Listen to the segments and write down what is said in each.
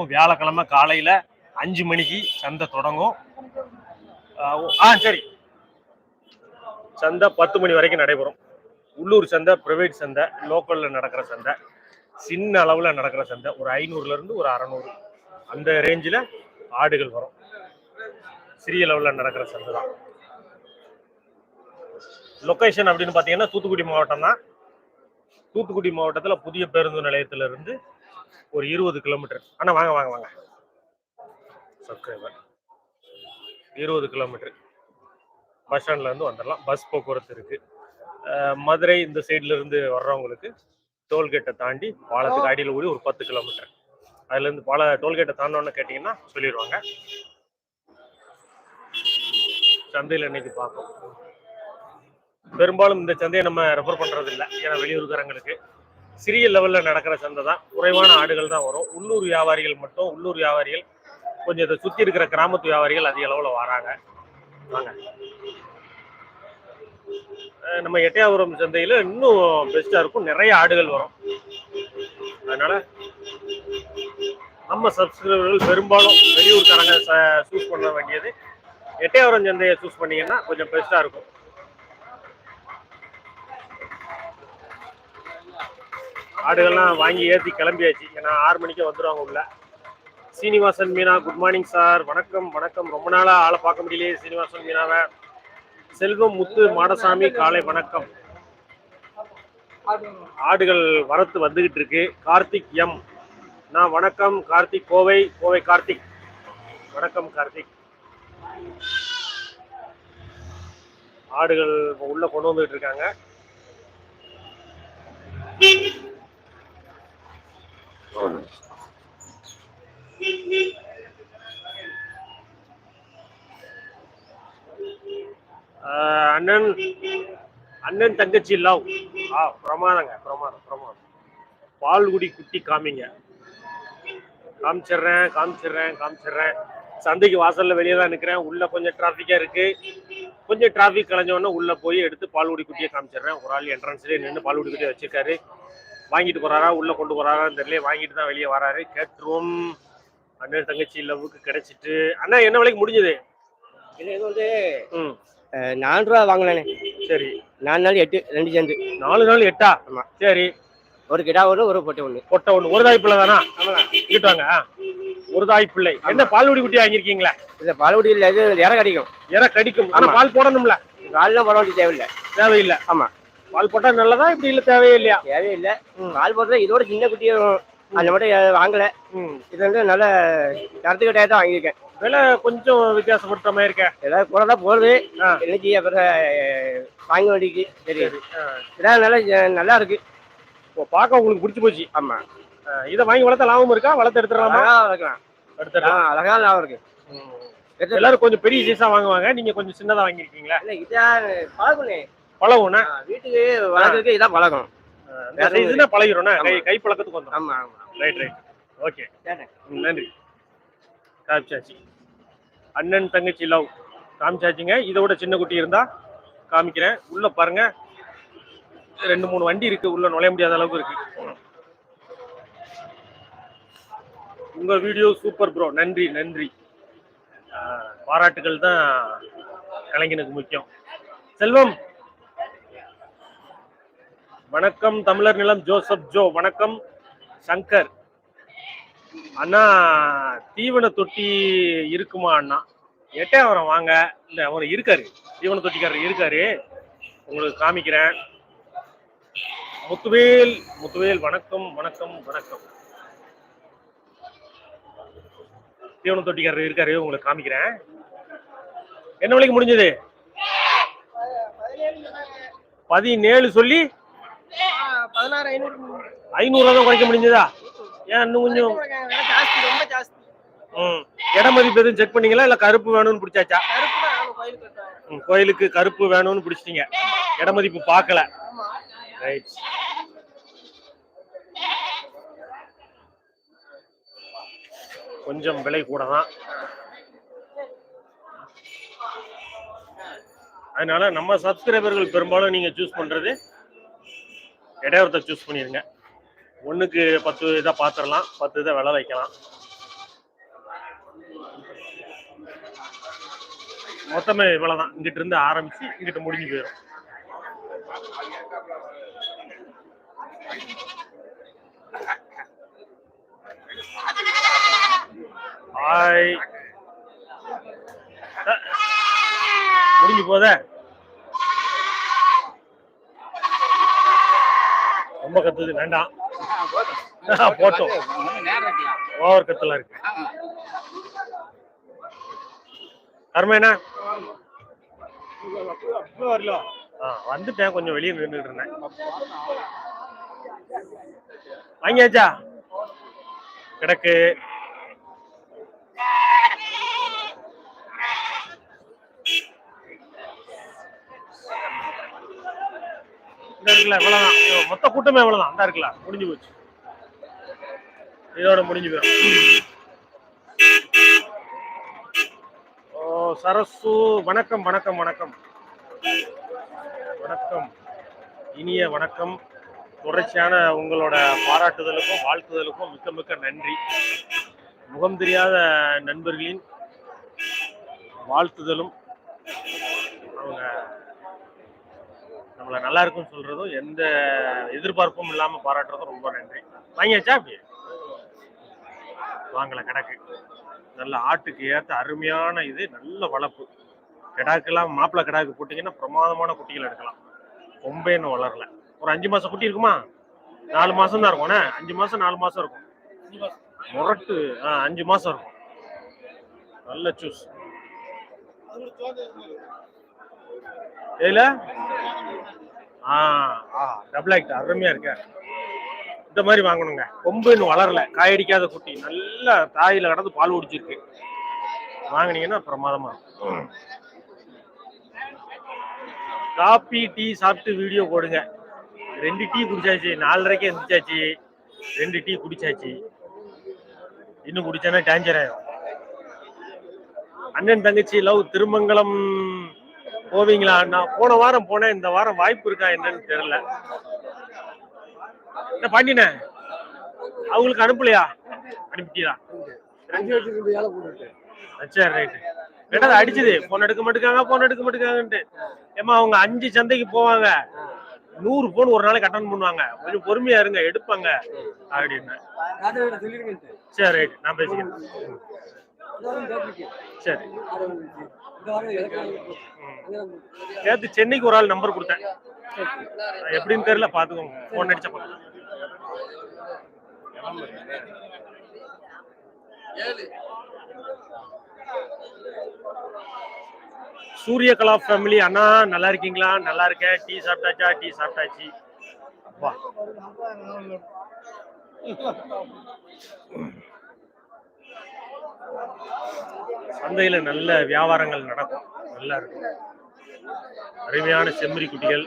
தினமும் வியாழக்கிழமை காலையில அஞ்சு மணிக்கு சந்தை தொடங்கும். ஆ சரி. சந்தை பத்து மணி வரைக்கும் நடைபெறும். உள்ளூர் சந்தை பிரைவேட் சந்தை லோக்கல்ல நடக்கிற சந்தை சின்ன அளவுல நடக்கிற சந்தை ஒரு ஐநூறுல இருந்து ஒரு அறநூறு அந்த ரேஞ்சில் ஆடுகள் வரும். சிறிய லெவலில் நடக்கிற சந்தை தான். லொக்கேஷன் அப்படின்னு பார்த்தீங்கன்னா தூத்துக்குடி மாவட்டம் தான். தூத்துக்குடி மாவட்டத்தில் புதிய பேருந்து நிலையத்துல இருந்து ஒரு இருபது கிலோமீட்டர் அண்ணா வாங்க வாங்க வாங்க. சப்ஸ்கிரைபர் இருபது கிலோமீட்டர் பஸ் ஸ்டாண்ட்ல இருந்து வந்துடலாம். பஸ் போக்குவரத்து இருக்கு. மதுரை இந்த சைடுல இருந்து வர்றவங்களுக்கு டோல்கேட்டை தாண்டி பாலத்துக்கு அடியில் கூடி ஒரு பத்து கிலோமீட்டர் அதுல இருந்து பால டோல்கேட்டை தாண்டோன்னு கேட்டிங்கன்னா சொல்லிடுவாங்க. சந்தையில் இன்னைக்கு பார்ப்போம். பெரும்பாலும் இந்த சந்தையை நம்ம ரெஃபர் பண்றது இல்லை ஏன்னா வெளியூர்காரங்களுக்கு சிறிய லெவலில் நடக்கிற சந்தை தான். குறைவான ஆடுகள் தான் வரும். உள்ளூர் வியாபாரிகள் மட்டும் உள்ளூர் வியாபாரிகள் கொஞ்சம் இதை சுற்றி இருக்கிற கிராமத்து வியாபாரிகள் அதிக அளவில் வராங்க. வாங்க. நம்ம எட்டையாபுரம் சந்தையில் இன்னும் பெஸ்ட்டாக இருக்கும். நிறைய ஆடுகள் வரும். அதனால நம்ம சப்ஸ்கிரைபர்கள் பெரும்பாலும் வெளியூர்காரங்க சூஸ் பண்ண வேண்டியது. எட்டையாபுரம் சந்தையை சூஸ் பண்ணீங்கன்னா கொஞ்சம் பெஸ்ட்டாக இருக்கும். ஆடுகள்லாம் வாங்கி ஏற்றி கிளம்பியாச்சு. ஏன்னா ஆறு மணிக்கு வந்துடுவாங்க உள்ள. Srinivasan Meena good morning sir வணக்கம் வணக்கம். ரொம்ப நாளாக ஆளை பார்க்க முடியலையே சீனிவாசன் மீனாவை. செல்வம் முத்து மாடசாமி காலை வணக்கம். ஆடுகள் வரத்து வந்துகிட்டு இருக்கு. கார்த்திக் எம் நான் வணக்கம். கார்த்திக் கோவை. கோவை கார்த்திக். வணக்கம் கார்த்திக். ஆடுகள் உள்ள கொண்டு வந்துட்டு இருக்காங்க. அண்ணன் அண்ணன் தங்கச்சி லவ் ஆ பிரமாதங்க பிரமாதம் பிரமாதம் பால்குடி குட்டி காமிங்க. காமிச்சிடுறேன் காமிச்சிடுறேன் காமிச்சிடுறேன். சந்தைக்கு வாசல்ல வெளியே தான் நிற்கிறேன் உள்ள கொஞ்சம் டிராஃபிக்கா இருக்கு. கொஞ்சம் டிராஃபிக் கலைஞ்சோடனே உள்ள போய் எடுத்து பால்குடி குட்டியை காமிச்சிடுறேன். ஒரு ஆள் என்ட்ரன்ஸ்லேயே நின்று பால்குடி குட்டியை வச்சிருக்காரு. வாங்கிட்டு போறாரா உள்ள கொண்டு போறாரான்னு தெரியல. வாங்கிட்டு தான் வெளியே வராரு. கேட்டுருவோம். அண்ணன் தங்கச்சி லவ்வுக்கு கிடைச்சிட்டு. அண்ணா என்ன விலைக்கு முடிஞ்சது? இது இது வந்து? ம். நாலு ரூபா வாங்கினேன். சரி. நாலு நாள் எட்டு ரெண்டு சேர்ந்து. நாலு நாள் எட்டா? ஆமா. சரி. ஒரு கிடா ஒன்று ஒரு பொட்டை ஒன்று கொட்டை ஒண்ணு. ஒரு தாய் பிள்ளை தானா? இங்கிட்டாங்க ஒரு தாய் பிள்ளை. என்ன பால்குடி குட்டி வாங்கியிருக்கீங்களா? இந்த பாலகுடியில் இது இற கடிக்கும். இற கடிக்கும். ஆனா ஆமா. பால் போடணும்ல. காலில் போட வேண்டிய தேவையில்லை. தேவையில்லை. ஆமா. பால் போட்டா நல்லதா இப்படி இல்ல தேவையே இல்லையா? தேவையில்லை ம். பால் போடுறது இதோட சின்ன குட்டியும் அந்த மட்டும் வாங்கல. இது வந்து நல்ல கட்டாய தான் வாங்கியிருக்கேன். விலை கொஞ்சம் வித்தியாசப்பட்ட மாதிரி இருக்க. ஏதாவது கூட தான் போடுது ஆ. இன்னைக்கு அப்புறம் வாங்க சரி. ஆ. இதான் நல்லா நல்லா இருக்கு. இப்போ பார்க்க உங்களுக்கு பிடிச்சி போச்சு. ஆமா. இதை வாங்கி வளர்த்த லாபம் இருக்கா? வளர்த்து எடுத்துடலாமா? வளர்க்கலாம். எடுத்துடலாம். அழகா லாபம் இருக்கு. எல்லாரும் கொஞ்சம் பெரிய சைஸா வாங்குவாங்க. நீங்க கொஞ்சம் சின்னதா வாங்கியிருக்கீங்களா? இல்ல இதான் பழகுனே பழகும்னா? வீட்டுக்கு வளர்க்கறதுக்கு இதான் பழக்கம். இந்த சைஸ்னா பழகிடும்னா கை கை பழக்கத்துக்கு வந்துடும் ஆமா ஆமா ரைட் ரைட் ஓகே. நன்றி. காமிச்சாச்சு. அண்ணன் தங்கச்சி லவ் காமிச்சாச்சுங்க. இதை விட சின்ன குட்டி இருந்தா காமிக்கிறேன். உள்ள பாருங்க. ரெண்டு மூணு வண்டி இருக்கு. உள்ள நுழைய முடியாத அளவுக்கு இருக்கு. உங்க வீடியோ சூப்பர் ப்ரோ நன்றி நன்றி. பாராட்டுகள் தான் கலைஞனுக்கு முக்கியம். செல்வம் வணக்கம் தமிழர் நிலம் ஜோசப் ஜோ. வணக்கம் சங்கர். அண்ணா தீவன தொட்டி இருக்குமா அண்ணா? எட்டே அவரை வாங்க. இல்லை அவர் இருக்காரு. தீவன தொட்டிக்காரர் இருக்காரு. உங்களுக்கு காமிக்கிறேன். முத்துவேல் முத்துவேல் வணக்கம் வணக்கம் வணக்கம். தீவன தொட்டிக்காரர் இருக்காரு. உங்களுக்கு காமிக்கிறேன். என்ன விலைக்கு முடிஞ்சது? பதினேழு சொல்லி பதினாறு ஐநூறு. ஐநூறு தான் குறைக்க முடிஞ்சதா? ஏன் இன்னும் கொஞ்சம் ம். இட மதிப்பு எதுவும் செக் பண்ணீங்களா? இல்ல கருப்பு வேணும்னு பிடிச்சாச்சா? ம், கோயிலுக்கு கருப்பு வேணும்னு பிடிச்சிட்டீங்க. இட மதிப்பு பார்க்கல. ரைட் கொஞ்சம் விலை கூட தான். அதனால நம்ம சப்ஸ்கிரைபர்கள் பெரும்பாலும் நீங்க சூஸ் பண்றது இடையோரத்தை சூஸ் பண்ணிடுங்க ஒன்றுக்கு பத்து இதாக பார்த்துடலாம் பத்து இதை விளை வைக்கலாம். மொத்தமே இவ்வளோ தான் இங்கிட்டிருந்து ஆரம்பித்து இங்கிட்ட முடிஞ்சு போயிடும் ஹாய் முடிஞ்சு போதே? ரொம்ப கத்துது. வேண்டாம். போட்டோம். ஓவர் கத்துல இருக்கு. அருமைண்ணா ஆ வந்துட்டேன். கொஞ்சம் வெளியே நின்றுட்டு இருந்தேன். வாங்கியாச்சா? கிடக்கு. இருக்குல்ல இவ்வளவுதான். மொத்த கூட்டமே இவ்வளவுதான். அந்த இருக்குல்ல முடிஞ்சு போச்சு. இதோட முடிஞ்சு போயிடும். ஓ சரசு. வணக்கம் வணக்கம் வணக்கம். வணக்கம். இனிய வணக்கம். தொடர்ச்சியான உங்களோட பாராட்டுதலுக்கும் வாழ்த்துதலுக்கும் மிக்க மிக்க நன்றி. முகம் தெரியாத நண்பர்களின் வாழ்த்துதலும். அவங்க உங்களை நல்லா இருக்குன்னு சொல்றதும் எந்த எதிர்பார்ப்பும் இல்லாம பாராட்டுறதும் ரொம்ப நன்றி. வாங்கியாச்சா அப்படி? வாங்கல கிடக்கு நல்ல ஆட்டுக்கு ஏத்த அருமையான இது நல்ல வளர்ப்பு கிடாக்கெல்லாம் மாப்பிள்ளை கிடாக்கு போட்டீங்கன்னா பிரமாதமான குட்டிகள் எடுக்கலாம். கொம்பேன்னு வளரல. ஒரு அஞ்சு மாசம் குட்டி இருக்குமா? நாலு மாசம் தான் இருக்கும்ண்ணே அஞ்சு மாசம் நாலு மாசம் இருக்கும். முரட்டு ஆஹ் அஞ்சு மாசம் இருக்கும். நல்ல சூஸ் ஏல ஆ ஆ டபுள் ஆக்ட் அருமையா இருக்க. இந்த மாதிரி வாங்கணுங்க. கொம்பு இன்னும் வளரல காயடிக்காத குட்டி. நல்ல தாயில கடந்து பால் குடிச்சிருக்கு வாங்குனீங்கன்னா பிரமாதமா இருக்கும். காபி டீ சாப்பிட்டு வீடியோ போடுங்க. ரெண்டு டீ குடிச்சாச்சு. நாலரைக்கு எந்திரிச்சாச்சு. ரெண்டு டீ குடிச்சாச்சு. இன்னும் குடிச்சானா டேஞ்சர் ஆயிடும் அண்ணன் தங்கச்சி லவ் திருமங்கலம். போவீங்களா? நான் போன வாரம் போனேன். இந்த வாரம் வாய்ப்பு இருக்கா என்னன்னு தெரியல. என்ன பாண்டினே அவங்களுக்கு அனுப்பலையா? அனுப்பிட்டீரா சரி ரைட்டு ரெண்டாவது அடிச்சது. போன் எடுக்க மாட்டேங்காங்க போன் எடுக்க மாட்டேங்காங்கன்ட்டு ஏமா அவங்க அஞ்சு சந்தைக்கு போவாங்க. நூறு போன் ஒரு நாளைக்கு அட்டன் பண்ணுவாங்க. கொஞ்சம் பொறுமையா இருங்க எடுப்பாங்க. அப்படின்னு. சரி ரைட் நான் பேசிக்கிறேன். சரி. ம். சென்னைக்கு ஒரு ஆள் நம்பர் கொடுத்தேன். எப்படின்னு தெரியல பாத்துக்கோங்க போன் அடிச்ச பக்கம் சூரிய கலா ஃபேமிலி அண்ணா நல்லா இருக்கீங்களா? நல்லா இருக்கேன். டீ சாப்பிட்டாச்சா? டீ சாப்பிட்டாச்சு. அப்பா சந்தையில நல்ல வியாபாரங்கள் நடக்கும். நல்லா இருக்கும். அருமையான செம்மறி குட்டிகள்.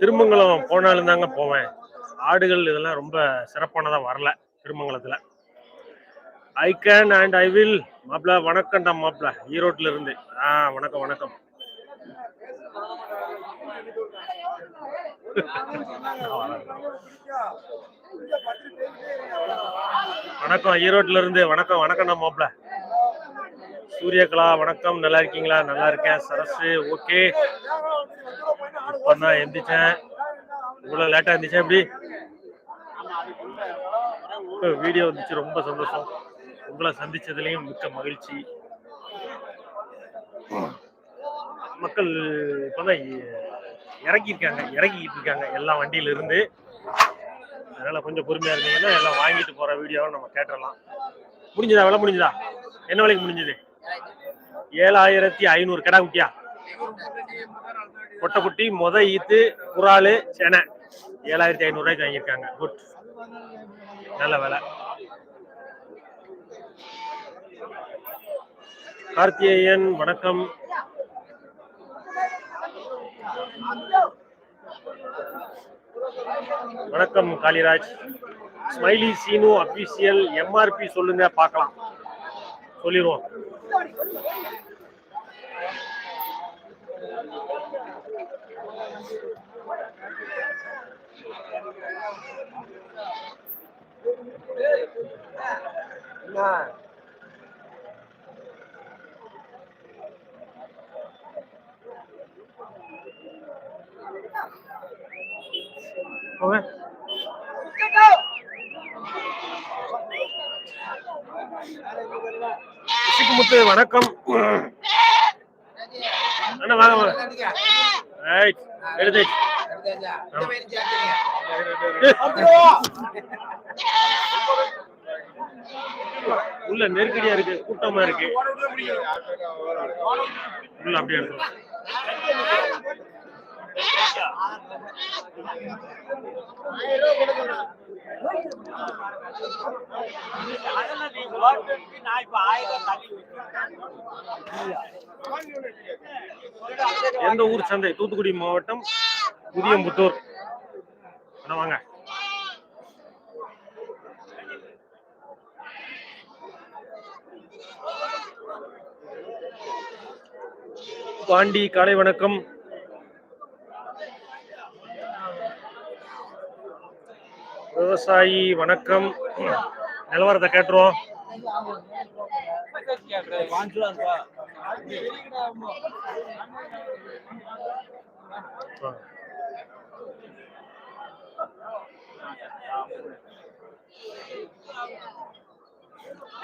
திருமங்கலம் போனாலும் தாங்க போவேன். ஆடுகள் இதெல்லாம் ரொம்ப சிறப்பானதா வரல. திருமங்கலத்துல. I can and I will மாப்ள வணக்கம்டா மாப்ள ஈரோட்ல இருந்து. ஆ வணக்கம் வணக்கம். வணக்கம் ஈரோட்ல இருந்து. வணக்கம் வணக்கம்டா மாப்ள சூரியகலா வணக்கம். நல்லா இருக்கீங்களா? நல்லா இருக்கேன். சரசு ஓகே. இப்பதான் எந்திரிச்சேன். இவ்வளவு லேட்டா இருந்துச்சேன் எப்படி? வீடியோ வந்துச்சு ரொம்ப சந்தோஷம். உங்களை சந்திச்சதுலயும் மிக்க மகிழ்ச்சி. மக்கள் இப்பதான் இறக்கியிருக்காங்க இறக்கிக்கிட்டு இருக்காங்க எல்லா வண்டியில இருந்து அதனால கொஞ்சம் பொறுமையா இருந்தீங்கன்னா எல்லாம் வாங்கிட்டு போற வீடியோவை நம்ம கேட்டுடலாம் முடிஞ்சதா? விலை முடிஞ்சதா? என்ன விலைக்கு முடிஞ்சது? ஏழாயிரத்தி ஐநூறு. கடா குட்டியா? கொட்டைக்குட்டி மொத ஈத்து குறாலு செனை. ஏழாயிரத்தி ஐநூறுரூவாய்க்கு வாங்கியிருக்காங்க. குட். நல்ல வேலை. கார்த்திகேயன் வணக்கம். வணக்கம் Kaliraj. Smiley Seenu official MRP சொல்லுங்க பார்க்கலாம். சொல்லிடுவோம். போங்க முத்து வணக்கம் அண்ணா வாங்க வாங்க ரைட் எடுத்து உள்ள நெருக்கடியா இருக்கு கூட்டமா இருக்கு. உள்ள அப்படியே இருக்கும் எந்த ஊர் சந்தை? தூத்துக்குடி மாவட்டம் புதியம்புத்தூர். வாங்க. பாண்டி காலை வணக்கம். விவசாயி வணக்கம். நிலவரத்தை கேட்டுருவோம்.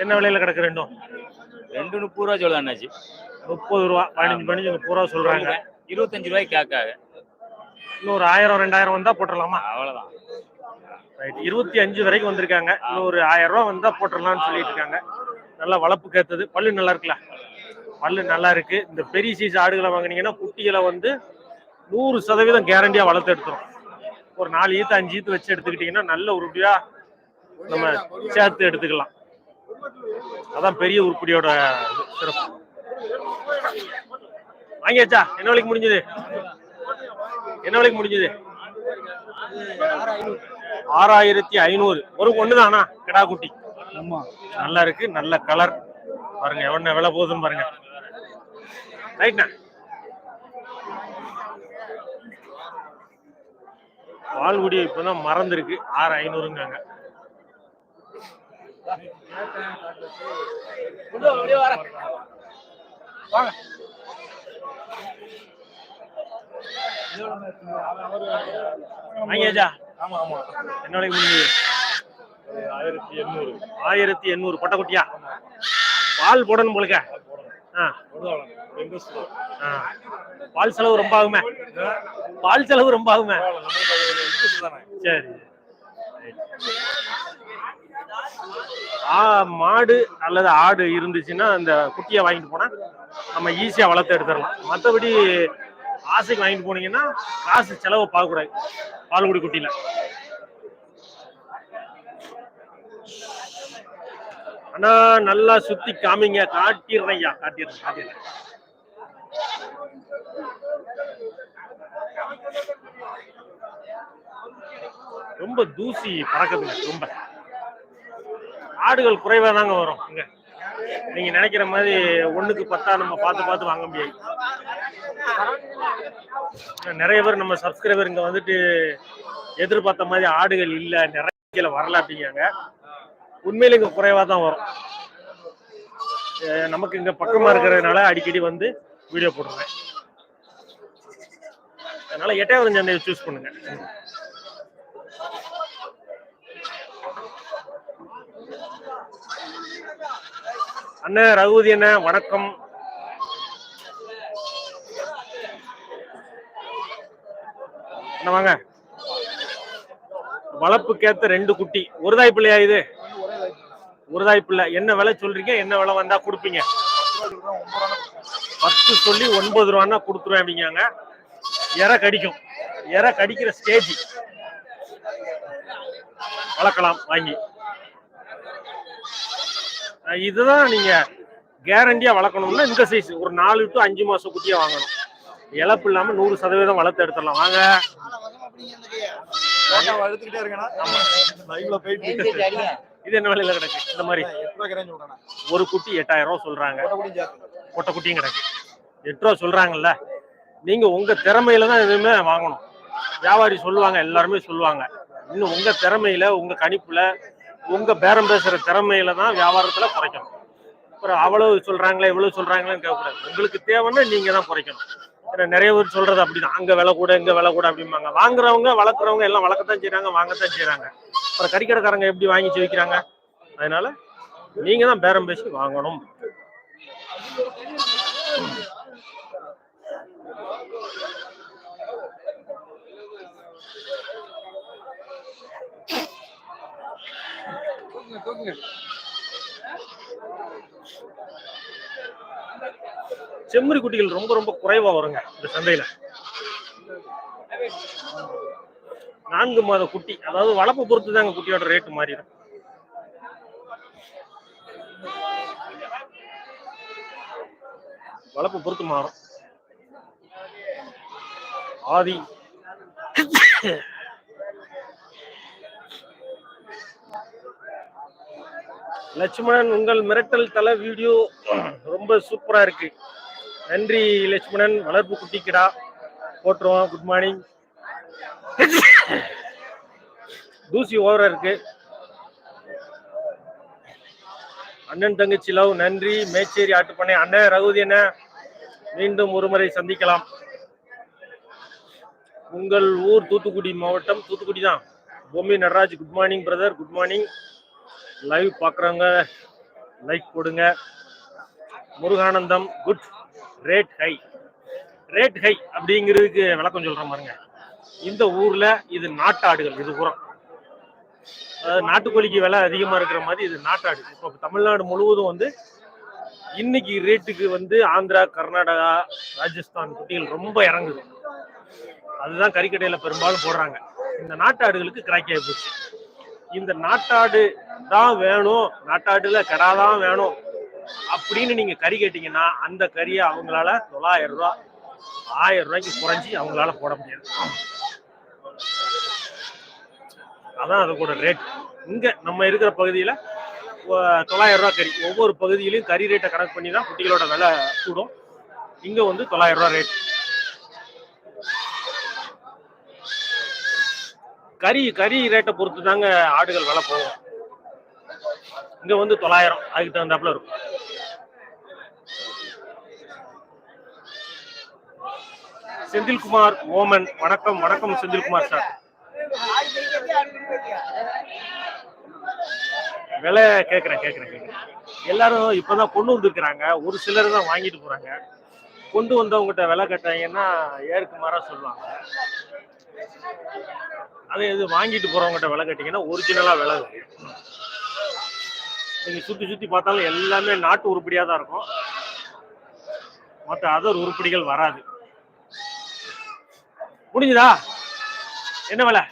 என்ன விலையில கிடக்கு ரெண்டும் ரெண்டு முப்பது ரூபா சொல்லுதான் அண்ணாச்சி. முப்பது ரூபா பதினஞ்சு பதினஞ்சு முப்பது ரூபா சொல்றாங்க. இருபத்தஞ்சு ரூபாய்க்கு கேட்காங்க இன்னொரு ஆயிரம் ரெண்டாயிரம் வந்தா போட்டுடலாமா அவ்வளவுதான். ரைட் இருபத்தி அஞ்சு வரைக்கும் வந்திருக்காங்க. இன்னொரு ஆயிரம் ரூபா வந்தா போட்டுடலாம்னு சொல்லிட்டு இருக்காங்க நல்லா வளர்ப்பு கேத்தது பல்லு நல்லா இருக்குல்ல? பல்லு நல்லா இருக்கு. இந்த பெரிய சைஸ் ஆடுகளை வாங்குனீங்கன்னா குட்டிகளை வந்து நூறு சதவீதம் கேரண்டியா வளர்த்து எடுத்துரும். ஒரு நாலு ஈத்து அஞ்சு ஈத்து வச்சு எடுத்துக்கிட்டீங்கன்னா நல்ல உருப்படியா நம்ம சேர்த்து எடுத்துக்கலாம். அதான் பெரிய உருப்படியோட சிறப்பு. வாங்கியாச்சா? என்ன விலைக்கு முடிஞ்சது? என்ன விலைக்கு முடிஞ்சது? ஆறாயிரத்தி ஐநூறு. ஒரு ஒண்ணுதானா கிடா குட்டி. நல்லா இருக்கு நல்ல கலர் பாருங்க எவ்வளவு விலை போகுதுன்னு பாருங்க. ரைட்ண்ணா பால்குடி இப்பதான் மறந்துருக்கு. ஆறு ஐநூறுங்காங்க. வாங்கியாச்சா ஆமா ஆமா என்ன முடிஞ்சது. ஆயிரத்தி எண்ணூறு. ஆயிரத்தி எண்ணூறு. பட்டக்குட்டியா? பால் போடணும் போலுக்க. ஆ. பால் செலவு ரொம்ப ஆகுமே? பால் செலவு ரொம்ப ஆகுமே? சரி. ஆ மாடு அல்லது ஆடு இருந்துச்சுன்னா அந்த குட்டியை வாங்கிட்டு போனா நம்ம ஈஸியா வளர்த்து எடுத்துடலாம். மற்றபடி ஆசைக்கு வாங்கிட்டு போனீங்கன்னா காசு செலவு பார்க்கக்கூடாது. பால்குடி குட்டியில. அண்ணா நல்லா சுத்தி காமிங்க. காட்டிடுறேன் ஐயா காட்டிடுறேன் காட்டிடுறேன். ரொம்ப தூசி பறக்குதுங்க ரொம்ப. ஆடுகள் குறைவா தாங்க வரும். இங்க. நீங்க நினைக்கிற மாதிரி ஒண்ணுக்கு பத்தா நம்ம பார்த்து பார்த்து வாங்க முடியாது. நிறைய பேர் நம்ம சப்ஸ்கிரைபர் இங்க வந்துட்டு எதிர்பார்த்த மாதிரி ஆடுகள் இல்ல நிறைய வரல அப்படிங்காங்க உண்மையில இங்க குறைவா தான் வரும். நமக்கு இங்க பக்கமா இருக்கிறதுனால அடிக்கடி வந்து வீடியோ போடுறேன். அதனால எட்டாயிரம் சந்தையை சூஸ் பண்ணுங்க. அண்ணன் ரகுதி அண்ணன் வணக்கம். என்ன வாங்க. வளப்புக்கேத்த ரெண்டு குட்டி. ஒரு தாய் பிள்ளையா இது? ஒரு தாய் பிள்ளை. என்ன விலை சொல்றீங்க? என்ன விலை வந்தா கொடுப்பீங்க? பத்து சொல்லி ஒன்பது ரூபான்னா கொடுத்துருவேன் அப்படிங்காங்க இற கடிக்கும். இற கடிக்கிற ஸ்டேஜ் வளர்க்கலாம். வாங்கி. இதுதான் நீங்க கேரண்டியா வளர்க்கணும்னா இந்த சைஸ் ஒரு நாலு டு அஞ்சு மாசம் குட்டியா வாங்கணும். இழப்பு இல்லாம நூறு சதவீதம் வளர்த்து எடுத்துடலாம். வாங்க. இது என்ன விலையில கிடக்கு? இந்த மாதிரி. ஒரு குட்டி எட்டாயிரம் ரூபா சொல்றாங்க. கூட சேர்த்து. பொட்டை குட்டியும் கிடக்கு. எட்டு ரூபா சொல்றாங்கல்ல. நீங்க உங்க திறமையில தான் எதுவுமே வாங்கணும். வியாபாரி சொல்லுவாங்க எல்லாருமே சொல்லுவாங்க. இன்னும் உங்க திறமையில உங்க கணிப்புல உங்க பேரம் பேசுற திறமையில தான் வியாபாரத்துல குறைக்கணும். அப்புறம் அவ்வளவு சொல்றாங்களே இவ்வளவு சொல்றாங்களேன்னு கேட்கக்கூடாது. உங்களுக்கு தேவைன்னா நீங்க தான் குறைக்கணும். ஏன்னா நிறைய பேர் சொல்றது அப்படிதான். அங்க விலை கூட இங்க விலை கூட அப்படிம்பாங்க. வாங்குறவங்க வளர்க்குறவங்க எல்லாம் வளர்க்கத்தான் செய்கிறாங்க வாங்கத்தான் செய்கிறாங்க அப்புறம் கறிக்கடைக்காரங்க எப்படி வாங்கி வைக்கிறாங்க அதனால நீங்க தான் பேரம் பேசி வாங்கணும். செம்மறி குட்டிகள் ரொம்ப ரொம்ப குறைவா வருங்க இந்த சந்தையில. நான்கு மாத குட்டி அதாவது வளர்ப்பு பொறுத்து தாங்க குட்டியோட ரேட்டு மாறிடும். வளர்ப்பு பொறுத்து மாறும். ஆதி. லட்சுமணன் உங்கள் மிரட்டல் தலை வீடியோ ரொம்ப சூப்பராக இருக்கு. நன்றி லட்சுமணன். வளர்ப்பு குட்டிக்கிடா. போட்டுருவோம். குட் மார்னிங் தூசி ஓவரா இருக்கு. அண்ணன் தங்கச்சி லவ் நன்றி. மேச்சேரி ஆட்டுப்பண்ணை. அண்ணன் ரகுதி என்ன மீண்டும் ஒருமுறை சந்திக்கலாம். உங்கள் ஊர் தூத்துக்குடி மாவட்டம் தூத்துக்குடி தான் Pommi Nataraj good morning brother good morning live பார்க்குறவங்க லைக் போடுங்க. Muruganandam good rate high rate high அப்படிங்கிறதுக்கு விளக்கம் சொல்கிறேன் பாருங்க. இந்த ஊரில் இது நாட்டாடுகள் இது உரம் அதாவது நாட்டுக்கோழிக்கு விலை அதிகமாக இருக்கிற மாதிரி இது நாட்டாடு. இப்போ தமிழ்நாடு முழுவதும் வந்து இன்னைக்கு ரேட்டுக்கு வந்து ஆந்திரா கர்நாடகா ராஜஸ்தான் குட்டிகள் ரொம்ப இறங்குது. அதுதான் கறிக்கடையில் பெரும்பாலும் போடுறாங்க. இந்த நாட்டாடுகளுக்கு கிராக்கியாக போச்சு. இந்த நாட்டாடு தான் வேணும் நாட்டாடுல கடா தான் வேணும் அப்படின்னு நீங்க கறி கேட்டீங்கன்னா அந்த கறியை அவங்களால தொள்ளாயிரம் ரூபா ஆயிரம் ரூபாய்க்கு குறைஞ்சி அவங்களால போட முடியாது. அதான் அது கூட ரேட் இங்க நம்ம இருக்கிற பகுதியில தொள்ளாயிரம் ரூபாய் கறி. ஒவ்வொரு பகுதியிலையும் கறி ரேட்டை கணக்கு பண்ணி தான் குட்டிகளோட விலை கூடும். இங்க வந்து தொள்ளாயிரம் ரூபாய் ரேட் கறி கறி ரேட்டை பொறுத்து தாங்க ஆடுகள் விலை போகும். இங்க வந்து தொள்ளாயிரம் அதுக்கு தகுந்தாப்புல இருக்கும். செந்தில்குமார் ஓமன் வணக்கம் வணக்கம் செந்தில்குமார் சார் விலை கேட்குறேன் கேட்குறேன் கேட்குறேன் எல்லாரும் இப்பதான் கொண்டு வந்திருக்கிறாங்க. ஒரு சிலர் தான் வாங்கிட்டு போறாங்க. கொண்டு வந்தவங்ககிட்ட விலை கேட்டாங்கன்னா ஏற்கு மாறா சொல்லுவாங்க. அதே இது வாங்கிட்டு போறவங்ககிட்ட விலை கேட்டீங்கன்னா ஒரிஜினலா விலை இருக்கு நீங்க சுத்தி சுத்தி பார்த்தாலும் எல்லாமே நாட்டு உருப்படியா தான் இருக்கும். மற்ற அதர் உருப்படிகள் வராது. முடிஞ்சுதா? என்ன விலை?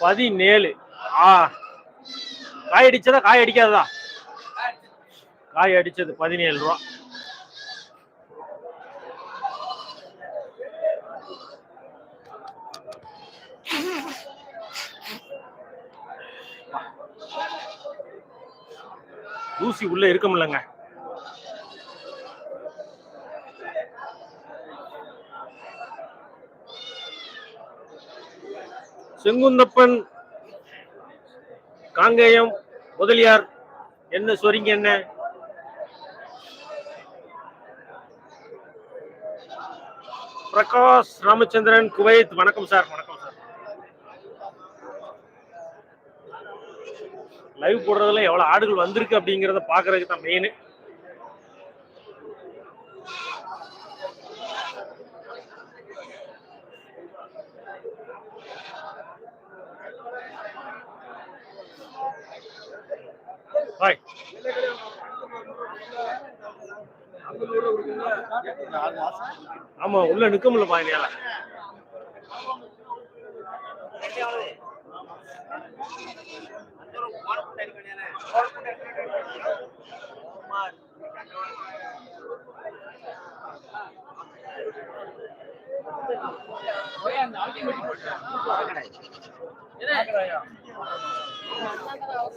பதினேழு. ஆ. காய் அடிச்சதா? காய் அடிக்காததா? காய் அடிச்சது பதினேழு ரூபா. தூசி உள்ள இருக்கும்லங்க செங்குந்தப்பன் காங்கேயம் முதலியார் என்ன சொறிங்க என்ன? பிரகாஷ் ராமச்சந்திரன் குவைத். வணக்கம் சார் வணக்கம். லைவ் போடுறதுல எவ்வளவு ஆடுகள் வந்திருக்கு அப்படிங்கறத பாக்குறதுக்கு தான் மெயின் ஹாய் ஆமா உள்ள நிக்க முடியல பாயனியால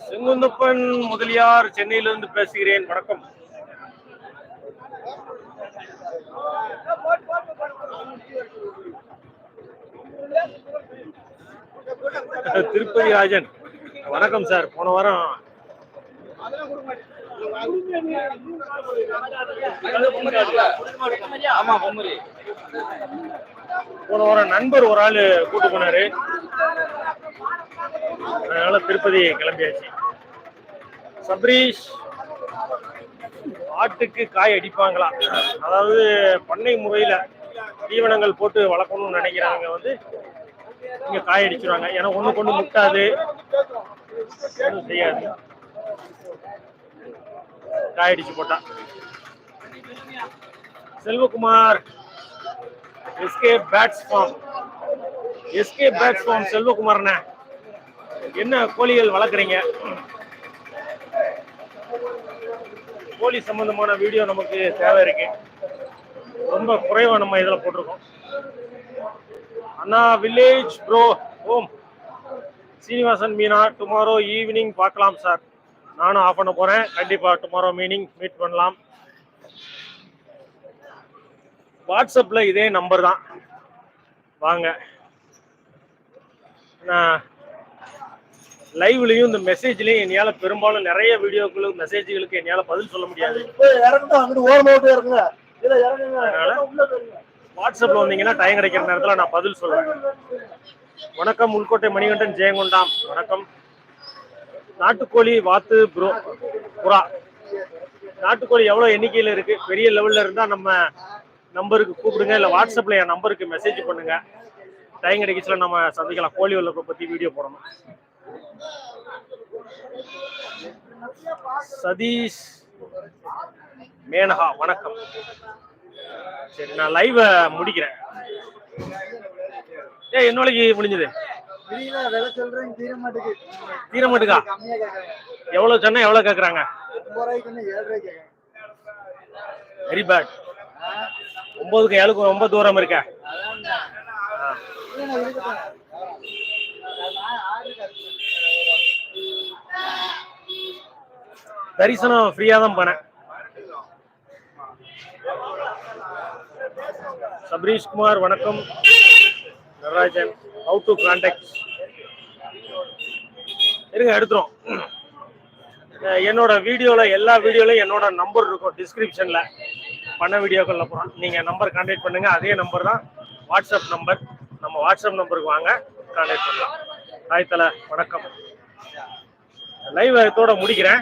செங்குந்தப்பன் முதலியார் சென்னையிலிருந்து பேசுகிறேன். வணக்கம். திருப்பதி ராஜன் வணக்கம் சார். போன வாரம் ஆமா பொம்மரி போன வாரம் நண்பர் ஒரு ஆளு கூட்டு போனாரு. அதனால திருப்பதி கிளம்பியாச்சு. சப்ரீஷ் ஆட்டுக்கு காய் அடிப்பாங்களா? அதாவது பண்ணை முறையில தீவனங்கள் போட்டு வளர்க்கணும்னு நினைக்கிறாங்க. வந்து இங்க காய் அடிச்சிருவாங்க. ஏன்னா ஒண்ணு கொண்டு முட்டாது. ஒன்றும் செய்யாது. காய் அடிச்சு போட்டா. Selvakumar SK birds farm. SK birds farm செல்வகுமார்ண்ணே. என்ன கோழிகள் வளர்க்குறீங்க? கோழி சம்பந்தமான வீடியோ நமக்கு தேவை இருக்கு. ரொம்ப குறைவாக நம்ம இதில் போட்டிருக்கோம். அண்ணா village bro Om Srinivasan Meena tomorrow evening பார்க்கலாம் சார் நானும் ஆஃப் பண்ண போகிறேன் கண்டிப்பாக டுமாரோ மீனிங் மீட் பண்ணலாம். வாட்ஸ்அப்ல இதே நம்பர் தான். வாங்க. நான் லைவ்லயும் இந்த மெசேஜ்லயும் என்னால பெரும்பாலும் நிறைய வீடியோக்களுக்கு மெசேஜ்களுக்கு என்னால பதில் சொல்ல முடியாது. வாட்ஸ்அப்ல வந்தீங்கன்னா டைம் கிடைக்கிற நேரத்துல நான் பதில் சொல்றேன். வணக்கம் உள்கோட்டை மணிகண்டன் ஜெயங்கொண்டாம். வணக்கம். நாட்டுக்கோழி வாத்து ப்ரோ புறா. நாட்டுக்கோழி எவ்வளவு எண்ணிக்கையில இருக்கு? பெரிய லெவல்ல இருந்தா நம்ம நம்பருக்கு கூப்பிடுங்க இல்ல வாட்ஸ்அப்ல என் நம்பருக்கு மெசேஜ் பண்ணுங்க. டைம் கிடைக்கச்சுல நம்ம சந்திக்கலாம். கோழி வளர்ப்பை பத்தி வீடியோ போடணும். சதீஷ் மேனகா வணக்கம். சரி நான் லைவ முடிக்கிறேன். ஏ என்னோளைக்கு முடிஞ்சது. தெரியல விலை சொல்றேன் தீர மாட்டேங்குது தீர மாட்டுக்கா? கம்மியா கேட்கறாங்க எவ்வளவு சொன்னா எவ்வளவு கேக்குறாங்க? வெரி பேட் ஒன்பதுக்கு ஏழுக்கு ரொம்ப தூரம் இருக்க தரிசனம் ஃப்ரீயா தான் போனேன். சபரீஷ் குமார் வணக்கம். நடராஜன் ஹவு டு கான்டாக்ட் இருங்க எடுத்துரும் என்னோட வீடியோல எல்லா வீடியோலையும் என்னோட நம்பர் இருக்கும் டிஸ்கிரிப்ஷன்ல பண்ண வீடியோக்கள் போகிறோம் நீங்கள் நம்பர் கான்டாக்ட் பண்ணுங்கள் அதே நம்பர் தான் வாட்ஸ்அப் நம்பர் நம்ம வாட்ஸ்அப் நம்பருக்கு வாங்க கான்டாக்ட் பண்ணலாம். ஹாய் வணக்கம். லைவ் இதோட முடிக்கிறேன்.